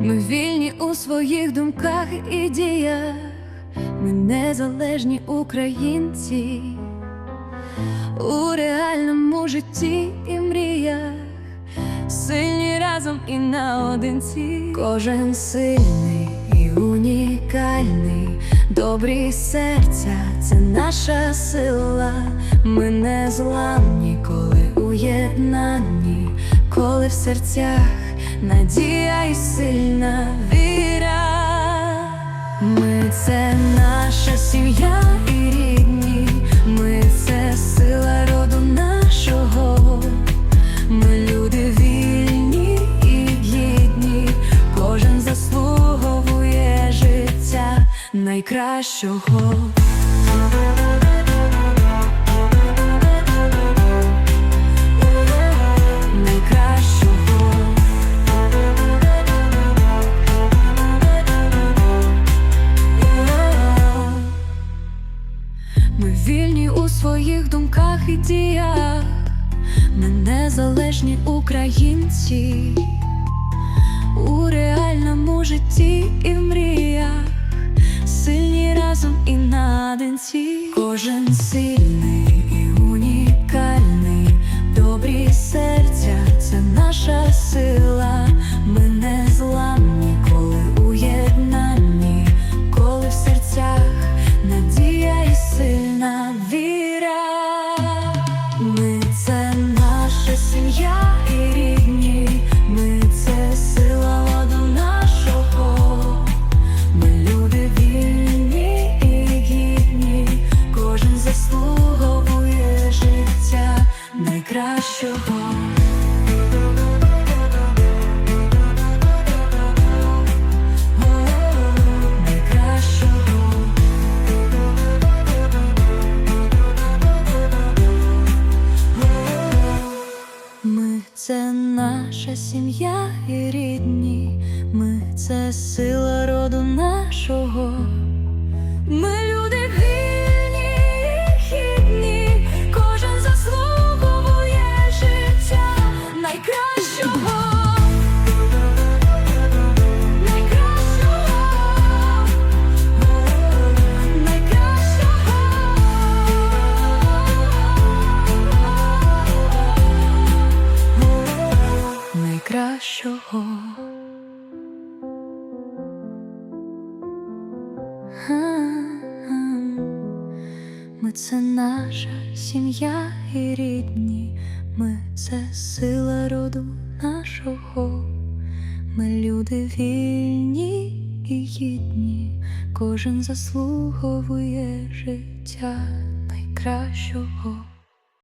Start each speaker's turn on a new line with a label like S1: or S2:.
S1: Ми вільні у своїх думках і діях, ми незалежні українці у реальному житті і мріях, сильні разом і наодинці. Кожен сильний і унікальний, добрі серця це наша сила. Ми не зламні, коли уєднані, коли в серцях надія і сильна віра. Ми це наша сім'я і рідні, ми це сила роду нашого. Ми люди вільні і гідні, кожен заслуговує життя найкращого. Ми вільні у своїх думках і діях, ми незалежні українці. У реальному житті і в мріях, сильні разом і наденці, Кожен сильний це наша сім'я і рідні, ми це сила роду нашого. Ми люди вільні і хідні, кожен заслуговує життя найкращого. Ми це наша сім'я і рідні, ми це сила роду нашого. Ми люди вільні і гідні, кожен заслуговує життя найкращого.